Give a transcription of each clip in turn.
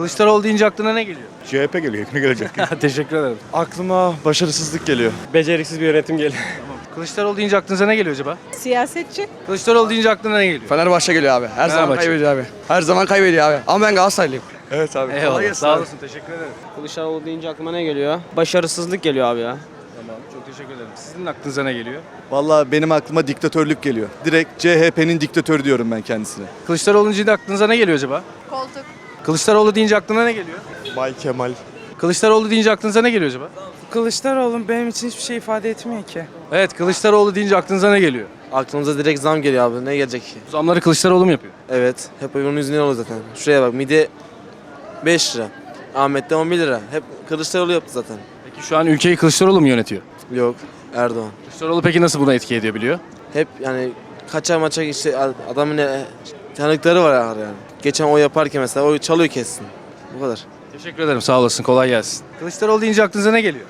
Kılıçdaroğlu deyince aklına ne geliyor? CHP geliyor. Ne gelecek? Teşekkür ederim. Aklıma başarısızlık geliyor. Beceriksiz bir yönetim geliyor. Kılıçdaroğlu deyince aklınıza ne geliyor acaba? Siyasetçi. Kılıçdaroğlu deyince aklına ne geliyor? Fenerbahçe geliyor abi. Her zaman Fenerbahçe. kaybediyor abi. Her zaman kaybediyor abi. Ama ben Galatasaraylıyım. Evet abi. Eyvallah. Sağ olasın. Teşekkür ederim. Kılıçdaroğlu deyince aklıma ne geliyor? Başarısızlık geliyor abi ya. Tamam. Çok teşekkür ederim. Sizin aklınıza ne geliyor? Vallahi benim aklıma diktatörlük geliyor. Direkt CHP'nin diktatörü diyorum ben kendisine. Kılıçdaroğlu deyince aklınıza ne geliyor acaba? Koltuk. Kılıçdaroğlu deyince aklına ne geliyor? Bay Kemal. Kılıçdaroğlu deyince aklınıza ne geliyor acaba? Kılıçdaroğlu benim için hiçbir şey ifade etmiyor ki. Evet Kılıçdaroğlu deyince aklınıza ne geliyor? Aklımıza direkt zam geliyor abi. Ne gelecek ki? Zamları Kılıçdaroğlu mu yapıyor? Evet. Hep onun yüzünden oluyor zaten. Şuraya bak. Mide 5 lira. Ahmet'te 11 lira. Hep Kılıçdaroğlu yaptı zaten. Peki şu an ülkeyi Kılıçdaroğlu mu yönetiyor? Yok. Erdoğan. Kılıçdaroğlu peki nasıl buna etki ediyor biliyor? Hep yani kaçar maçak işte adamın ne, tanıkları var yani. Geçen o yaparken mesela o çalıyor kessin. Bu kadar. Teşekkür ederim sağ olasın kolay gelsin. Kılıçdaroğlu deyince aklınıza ne geliyor?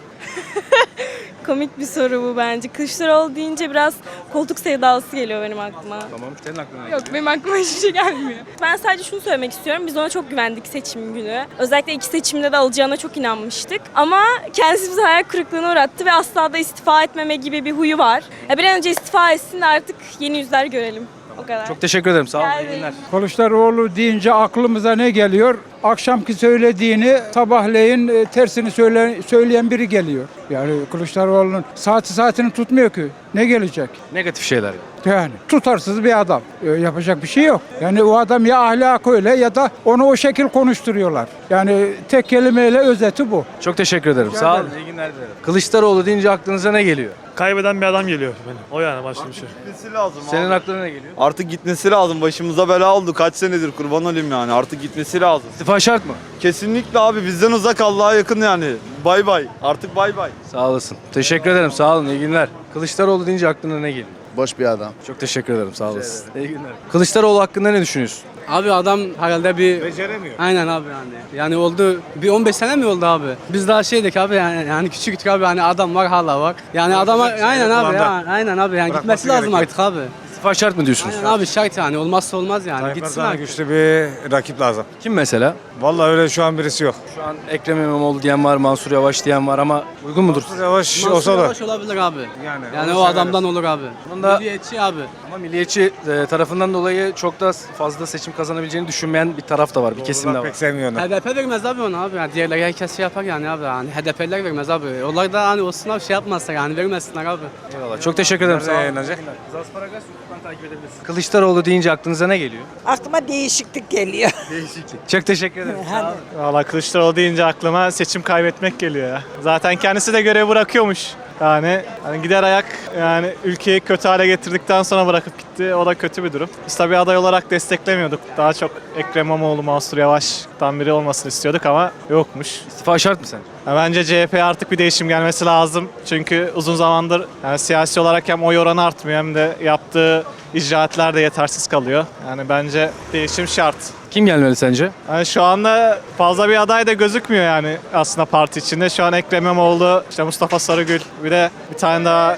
Komik bir soru bu bence. Kılıçdaroğlu deyince biraz koltuk sevdalısı geliyor benim aklıma. Tamam senin aklına ne Yok benim aklıma hiçbir şey gelmiyor. Ben sadece şunu söylemek istiyorum. Biz ona çok güvendik seçim günü. Özellikle iki seçimde de alacağına çok inanmıştık. Ama kendisi bizi hayal kırıklığına uğrattı ve asla da istifa etmeme gibi bir huyu var. Ya bir an önce istifa etsin de artık yeni yüzler görelim. O kadar. Çok teşekkür ederim sağ olun. İyi günler. Kılıçdaroğlu deyince aklımıza ne geliyor? Akşamki söylediğini sabahleyin e, tersini söyle, söyleyen biri geliyor. Yani Kılıçdaroğlu'nun saati saatini tutmuyor ki. Ne gelecek? Negatif şeyler. Yani tutarsız bir adam. E, yapacak bir şey yok. Yani o adam ya ahlak öyle ya da onu o şekil konuşturuyorlar. Yani tek kelimeyle özeti bu. Çok teşekkür ederim. Sağ olun. İyi günler dilerim. Kılıçdaroğlu deyince aklınıza ne geliyor? Kaybeden bir adam geliyor benim. O yani başka bir şey. Gitmesi lazım Senin aklına ne geliyor? Artık gitmesi lazım. Başımıza bela oldu. Kaç senedir kurban olayım yani. Artık gitmesi lazım. İstifa şart mı? Kesinlikle abi bizden uzak Allah'a yakın yani. Bay bay. Artık bay bay. Sağ olasın. Teşekkür ederim. Sağ olun. İyi günler. Kılıçdaroğlu deyince aklına ne geliyor? Boş bir adam. Çok teşekkür ederim. Sağ olasın. İyi günler. Kılıçdaroğlu hakkında ne düşünüyorsun? Abi adam herhalde bir... Beceremiyor. Aynen abi yani. Yani oldu bir 15 sene mi oldu abi? Biz daha şeydik abi yani, yani küçüktük abi hani adam var hala var. Yani adama aynen abi ya, aynen abi yani gitmesi lazım artık abi. İstifa şart mı diyorsunuz? Aynen abi şart yani olmazsa olmaz yani gitsin artık. güçlü bir rakip lazım. Kim mesela? Vallahi öyle şu an birisi yok. Şu an Ekrem İmamoğlu diyen var, Mansur Yavaş diyen var ama uygun mudur? Yavaş Mansur olsa da. Yavaş olabilir abi. Yani, Yani onu o severiz. adamdan olur abi. Bunun da- Milliyetçi abi. Ama milliyetçi e, tarafından dolayı çok da fazla seçim kazanabileceğini düşünmeyen bir taraf da var, bir kesim de Doğrular var. pek sevmiyor onu. HDP vermez abi onu abi. Yani diğerleri herkes şey yapar yani abi. Yani HDP'ler vermez abi. Onlar da hani olsun abi şey yapmazlar yani vermesinler abi. Eyvallah. Çok teşekkür ederim. Sağ olun. yayınlanacak? Zasparagas YouTube'dan takip edebilirsiniz. Kılıçdaroğlu deyince aklınıza ne geliyor? Aklıma değişiklik geliyor. Çok teşekkür ederim. Sağ olun. Valla Kılıçdaroğlu deyince aklıma seçim kaybetmek geliyor ya. Zaten kendisi de görev bırakıyormuş. Yani hani gider ayak yani ülkeyi kötü hale getirdikten sonra bırakıp gitti. O da kötü bir durum. Biz tabii aday olarak desteklemiyorduk. Daha çok Ekrem İmamoğlu, Mansur Yavaş'tan biri olmasını istiyorduk ama yokmuş. İstifa şart mı sence? Ya Bence CHP'ye artık bir değişim gelmesi lazım. Çünkü uzun zamandır yani siyasi olarak hem oy oranı artmıyor hem de yaptığı icraatler de yetersiz kalıyor. Yani bence değişim şart. Kim gelmeli sence? Yani şu anda fazla bir aday da gözükmüyor yani aslında parti içinde. Şu an Ekrem İmamoğlu, işte Mustafa Sarıgül, bir de bir tane daha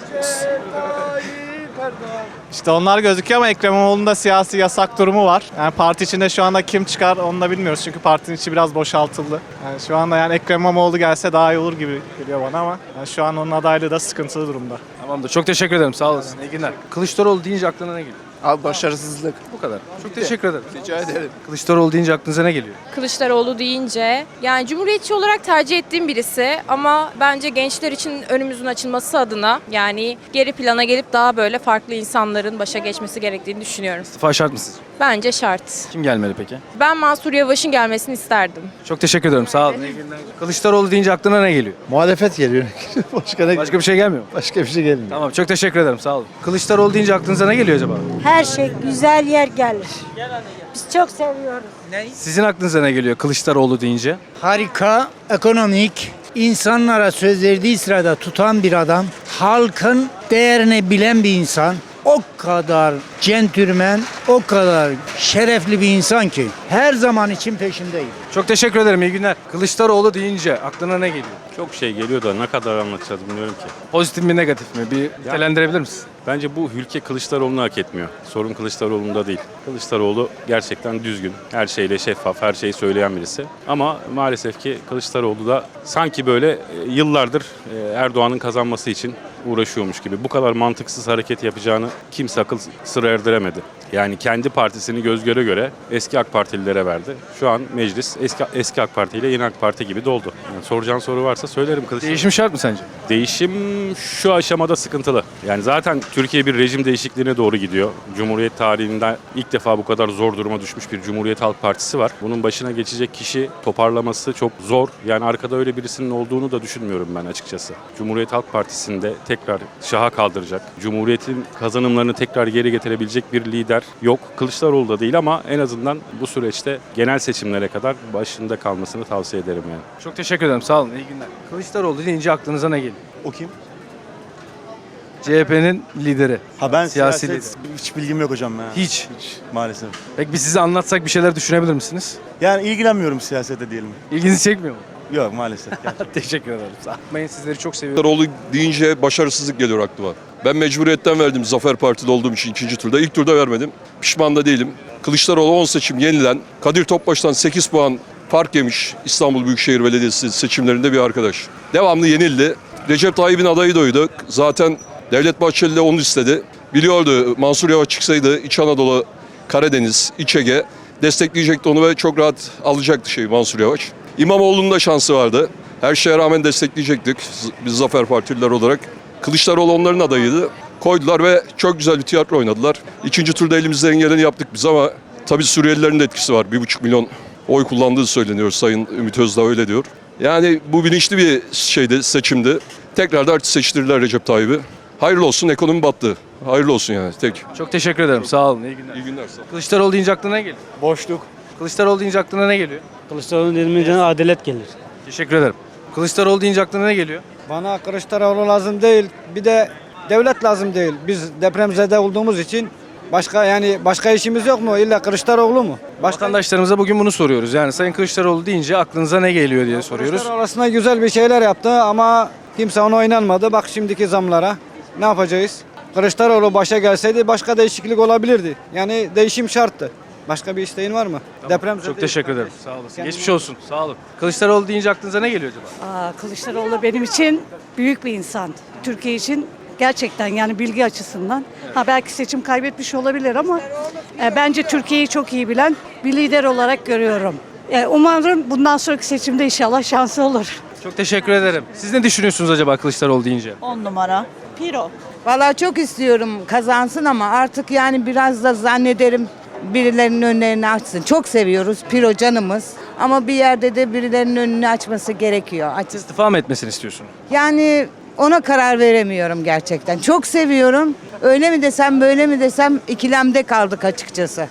işte onlar gözüküyor ama Ekrem İmamoğlu'nda siyasi yasak durumu var. Yani parti içinde şu anda kim çıkar onu da bilmiyoruz çünkü partinin içi biraz boşaltıldı. Yani şu anda yani Ekrem İmamoğlu gelse daha iyi olur gibi geliyor bana ama yani şu an onun adaylığı da sıkıntılı durumda. Tamamdır. Çok teşekkür ederim. Sağ olasın. İyi günler. Kılıçdaroğlu deyince aklına ne geliyor? Abi başarısızlık. Bu kadar. Çok teşekkür ederim. Rica ederim. Kılıçdaroğlu deyince aklınıza ne geliyor? Kılıçdaroğlu deyince yani cumhuriyetçi olarak tercih ettiğim birisi ama bence gençler için önümüzün açılması adına yani geri plana gelip daha böyle farklı insanların başa geçmesi gerektiğini düşünüyorum. İstifa şart mı sizce? Bence şart. Kim gelmeli peki? Ben Mansur Yavaş'ın gelmesini isterdim. Çok teşekkür ederim. Sağ olun. İyi günler. Kılıçdaroğlu deyince aklına ne geliyor? Muhalefet geliyor. Başka ne? Başka bir şey gelmiyor mu? Başka bir şey gelmiyor. Tamam. Çok teşekkür ederim. Sağ olun. Kılıçdaroğlu deyince aklınıza ne geliyor acaba? Her şey güzel yer gelir. Biz çok seviyoruz. Sizin aklınıza ne geliyor Kılıçdaroğlu deyince? harika, ekonomik, insanlara söz verdiği sırada tutan bir adam, halkın değerini bilen bir insan. O kadar centürmen, o kadar şerefli bir insan ki her zaman için peşindeyim. Çok teşekkür ederim. İyi günler. Kılıçdaroğlu deyince aklına ne geliyor? Çok şey geliyor da ne kadar anlatacağız bilmiyorum ki. Pozitif mi negatif mi? Bir nitelendirebilir misin? Bence bu ülke Kılıçdaroğlu'nu hak etmiyor. Sorun Kılıçdaroğlu'nda değil. Kılıçdaroğlu gerçekten düzgün, her şeyle şeffaf, her şeyi söyleyen birisi. Ama maalesef ki Kılıçdaroğlu da sanki böyle e, yıllardır e, Erdoğan'ın kazanması için uğraşıyormuş gibi. Bu kadar mantıksız hareket yapacağını kimse akıl sıra erdiremedi. Yani kendi partisini göz göre göre eski AK Partililere verdi. Şu an meclis eski, eski AK Parti ile yeni AK Parti gibi doldu. Yani soracağın soru varsa söylerim Kılıçdaroğlu. Değişim şart mı sence? Değişim şu aşamada sıkıntılı. Yani zaten Türkiye bir rejim değişikliğine doğru gidiyor. Cumhuriyet tarihinde ilk defa bu kadar zor duruma düşmüş bir Cumhuriyet Halk Partisi var. Bunun başına geçecek kişi toparlaması çok zor. Yani arkada öyle birisinin olduğunu da düşünmüyorum ben açıkçası. Cumhuriyet Halk Partisi'nde tekrar şaha kaldıracak, Cumhuriyet'in kazanımlarını tekrar geri getirebilecek bir lider yok. Kılıçdaroğlu da değil ama en azından bu süreçte genel seçimlere kadar başında kalmasını tavsiye ederim yani. Çok teşekkür ederim. Sağ olun. İyi günler. Kılıçdaroğlu deyince aklınıza ne geliyor? O kim? CHP'nin lideri. Ha ben Siyasi siyaset hiç bilgim yok hocam ya. Hiç. maalesef. Peki biz size anlatsak bir şeyler düşünebilir misiniz? Yani ilgilenmiyorum siyasete diyelim. İlginizi çekmiyor mu? Yok maalesef. Teşekkür ederim. Sağ olun. Ben sizleri çok seviyorum. Kılıçdaroğlu deyince başarısızlık geliyor aklıma. Ben mecburiyetten verdim Zafer Partili olduğum için ikinci turda. İlk turda vermedim. Pişman da değilim. Kılıçdaroğlu 10 seçim yenilen, Kadir Topbaş'tan 8 puan fark yemiş İstanbul Büyükşehir Belediyesi seçimlerinde bir arkadaş. Devamlı yenildi. Recep Tayyip'in adayı da oydu. Zaten Devlet Bahçeli de onu istedi. Biliyordu Mansur Yavaş çıksaydı İç Anadolu, Karadeniz, İç Ege destekleyecekti onu ve çok rahat alacaktı şey Mansur Yavaş. İmamoğlu'nun da şansı vardı. Her şeye rağmen destekleyecektik biz Zafer Partililer olarak. Kılıçdaroğlu onların adayıydı. Koydular ve çok güzel bir tiyatro oynadılar. İkinci turda elimizden geleni yaptık biz ama tabii Suriyelilerin de etkisi var. Bir buçuk milyon oy kullandığı söyleniyor. Sayın Ümit Özdağ öyle diyor. Yani bu bilinçli bir şeydi, seçimdi. Tekrar da seçtirdiler Recep Tayyip'i. Hayırlı olsun ekonomi battı. Hayırlı olsun yani tek. Çok teşekkür ederim. Sağ olun. İyi günler. İyi günler. Sağ olun. Kılıçdaroğlu deyince aklına ne geliyor? Boşluk. Kılıçdaroğlu deyince aklına ne geliyor? Kılıçdaroğlu'nun dediğinden adalet gelir. Teşekkür ederim. Kılıçdaroğlu deyince aklına ne geliyor? Bana Kılıçdaroğlu lazım değil. Bir de devlet lazım değil. Biz depremzede olduğumuz için başka yani başka işimiz yok mu? İlla Kılıçdaroğlu mu? Başka Vatandaşlarımıza bugün bunu soruyoruz. Yani Sayın Kılıçdaroğlu deyince aklınıza ne geliyor diye soruyoruz. Kılıçdaroğlu aslında güzel bir şeyler yaptı ama kimse ona inanmadı. Bak şimdiki zamlara. Ne yapacağız? Kılıçdaroğlu başa gelseydi başka değişiklik olabilirdi. Yani değişim şarttı. Başka bir isteğin var mı? Deprem Çok teşekkür ederim. Sağ olasın. Geçmiş olsun. Sağ olun. Kılıçdaroğlu deyince aklınıza ne geliyor acaba? Aa, Kılıçdaroğlu benim için büyük bir insan. Türkiye için gerçekten yani bilgi açısından. Ha belki seçim kaybetmiş olabilir ama e, bence Türkiye'yi çok iyi bilen bir lider olarak görüyorum. E, umarım bundan sonraki seçimde inşallah şansı olur. Çok teşekkür ederim. Siz ne düşünüyorsunuz acaba Kılıçdaroğlu deyince? 10 numara. Piro. Valla çok istiyorum kazansın ama artık yani biraz da zannederim birilerinin önlerini açsın. Çok seviyoruz Piro canımız ama bir yerde de birilerinin önünü açması gerekiyor. Açız. İstifa mı etmesini istiyorsun? Yani ona karar veremiyorum gerçekten. Çok seviyorum. Öyle mi desem böyle mi desem ikilemde kaldık açıkçası.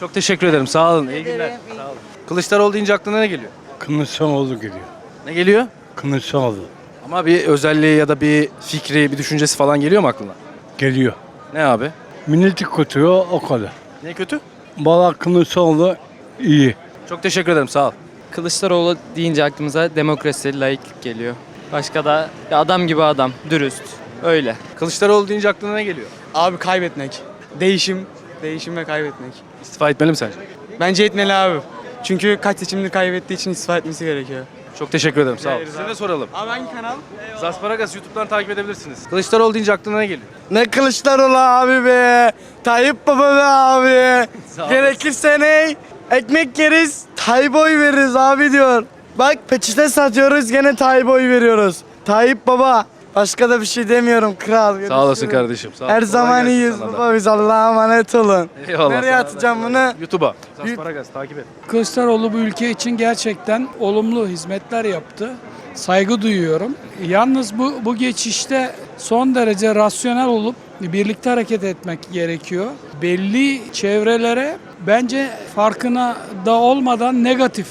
Çok teşekkür ederim. Sağ olun. İyi günler. Sağ olun. Kılıçdaroğlu deyince aklına ne geliyor? Kılıçdaroğlu geliyor. Ne geliyor? Kılıçdaroğlu Ama bir özelliği ya da bir fikri, bir düşüncesi falan geliyor mu aklına? geliyor. Ne abi? Milleti kötüyor o kadar. Ne kötü? Valla Kılıçdaroğlu iyi. Çok teşekkür ederim. Sağ ol. Kılıçdaroğlu deyince aklımıza demokrasi, laiklik geliyor. Başka da ya adam gibi adam, dürüst. Öyle. Kılıçdaroğlu deyince aklına ne geliyor? Abi kaybetmek. Değişim. Değişim ve kaybetmek. İstifa etmeli mi sence? Bence etmeli abi. Çünkü kaç seçimdir kaybettiği için istifa etmesi gerekiyor. Çok teşekkür ederim. Sağ ol. ederiz Size de soralım. Abi hangi kanal? Zasparagas YouTube'dan takip edebilirsiniz. Kılıçdaroğlu deyince aklına ne geliyor? Ne Kılıçdaroğlu abi be. Tayyip Baba be abi. Sağ ol. Gerekirse ne? Ekmek yeriz, Tayyip oy veririz abi diyor. Bak peçete satıyoruz gene Tayyip oy veriyoruz. Tayyip Baba. Başka da bir şey demiyorum kral. Sağ olasın Görüşürüz. kardeşim. Sağ ol. Her Kolay zaman gelsin iyiyiz sana da. baba biz Allah'a emanet olun. Eyvallah. Nereye sana da. atacağım bunu? YouTube'a. Zasparagas takip et. Kılıçdaroğlu bu ülke için gerçekten olumlu hizmetler yaptı. Saygı duyuyorum. Yalnız bu bu geçişte son derece rasyonel olup birlikte hareket etmek gerekiyor. Belli çevrelere bence farkına da olmadan negatif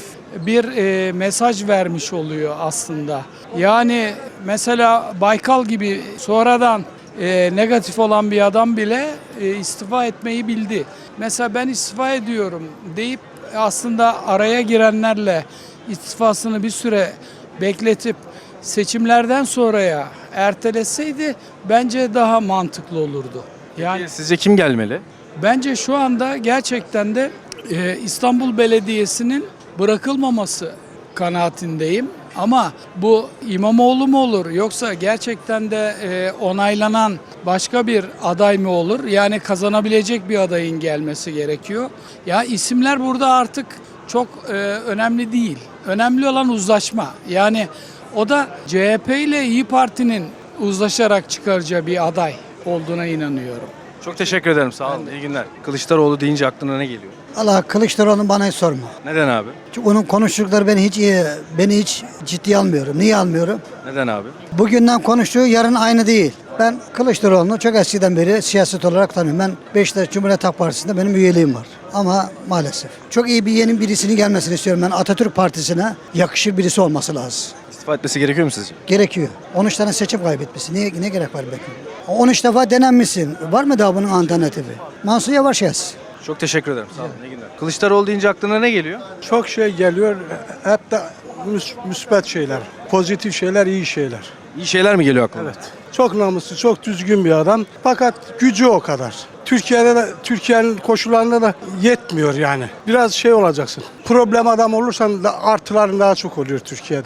bir e, mesaj vermiş oluyor aslında. Yani mesela Baykal gibi sonradan e, negatif olan bir adam bile e, istifa etmeyi bildi. Mesela ben istifa ediyorum deyip aslında araya girenlerle istifasını bir süre bekletip seçimlerden sonraya erteleseydi bence daha mantıklı olurdu. Yani Sizce kim gelmeli? Bence şu anda gerçekten de e, İstanbul Belediyesi'nin bırakılmaması kanaatindeyim. Ama bu İmamoğlu mu olur yoksa gerçekten de e, onaylanan başka bir aday mı olur? Yani kazanabilecek bir adayın gelmesi gerekiyor. Ya isimler burada artık çok e, önemli değil. Önemli olan uzlaşma. Yani o da CHP ile İyi Parti'nin uzlaşarak çıkaracağı bir aday olduğuna inanıyorum. Çok teşekkür ederim. Sağ olun. İyi günler. Kılıçdaroğlu deyince aklına ne geliyor? Allah Kılıçdaroğlu'nu bana hiç sorma. Neden abi? Çünkü onun konuştukları beni hiç iyi, beni hiç ciddiye almıyorum. Niye almıyorum? Neden abi? Bugünden konuştuğu yarın aynı değil. Ben Kılıçdaroğlu'nu çok eskiden beri siyaset olarak tanıyorum. Ben Beşiktaş Cumhuriyet Halk Partisi'nde benim üyeliğim var. Ama maalesef. Çok iyi bir yeni birisinin gelmesini istiyorum. Ben Atatürk Partisi'ne yakışır birisi olması lazım. İstifa etmesi gerekiyor mu sizce? Gerekiyor. 13 tane seçim kaybetmesi. Niye, ne gerek var belki? 13 defa denenmişsin. Var mı daha bunun alternatifi? Mansur Yavaş yaz. Çok teşekkür ederim. Sağ olun. İyi günler. Kılıçdaroğlu deyince aklına ne geliyor? Çok şey geliyor. Hep de müsbet şeyler. Pozitif şeyler, iyi şeyler. İyi şeyler mi geliyor aklına? Evet. Çok namuslu, çok düzgün bir adam. Fakat gücü o kadar. Türkiye'de de Türkiye'nin koşullarında da yetmiyor yani. Biraz şey olacaksın. Problem adam olursan da artıların daha çok oluyor Türkiye'de.